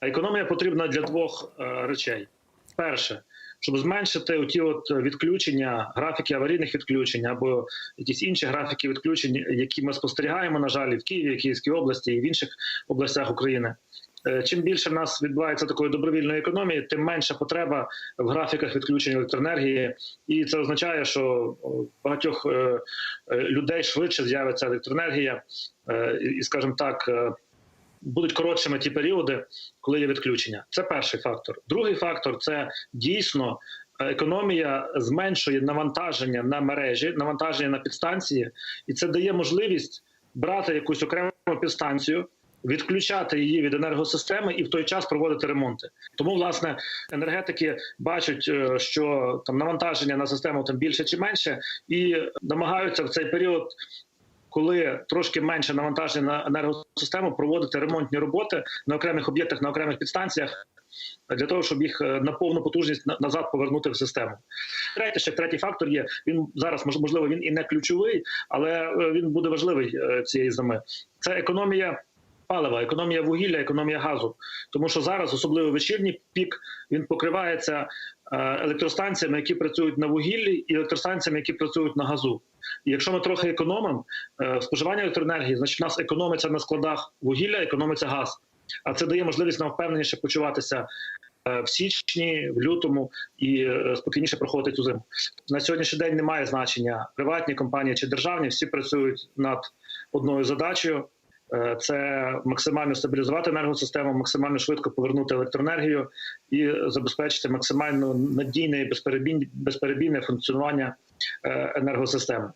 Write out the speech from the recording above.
Економія потрібна для двох е, речей: перше, щоб зменшити оті от відключення, графіки аварійних відключень або якісь інші графіки відключень, які ми спостерігаємо, на жаль, в Києві, в Київській області і в інших областях України. Е, Чим більше в нас відбувається такої добровільної економії, тим менша потреба в графіках відключень електроенергії, і це означає, що багатьох е, е, людей швидше з'явиться електроенергія, і, скажімо так, будуть коротшими ті періоди, коли є відключення. Це перший фактор. Другий фактор це дійсно е, економія зменшує навантаження на мережі, навантаження на підстанції, і це дає можливість брати якусь окрему підстанцію. Відключати її від енергосистеми і в той час проводити ремонти. Тому власне енергетики бачать, е, що там навантаження на систему там більше чи менше, і намагаються в цей період коли трошки менше навантаження на енергосистему, проводити ремонтні роботи на окремих об'єктах, на окремих підстанціях. Для того щоб їх е, на повну потужність назад повернути в систему, третій ще третій фактор є. Він зараз мож- можливо він і не ключовий, але е, він буде важливий е, цієї зими. Це економія палива, економія вугілля, економія газу. Тому що зараз, особливо вечірній пік, він покривається е, електростанціями, які працюють на вугіллі, і електростанціями, які працюють на газу. І якщо ми трохи економимо е, в споживанні електроенергії, значить у нас економиться на складах вугілля, економиться газ. А це дає можливість нам впевненіше почуватися е, в січні, в лютому і спокійніше проходити цю зиму. На сьогоднішній день немає значення приватні компанії чи державні. Всі працюють над одною задачею. Е, Це максимально стабілізувати енергосистему, максимально швидко повернути електроенергію і забезпечити максимально надійне і безперебійне, функціонування е, енергосистеми.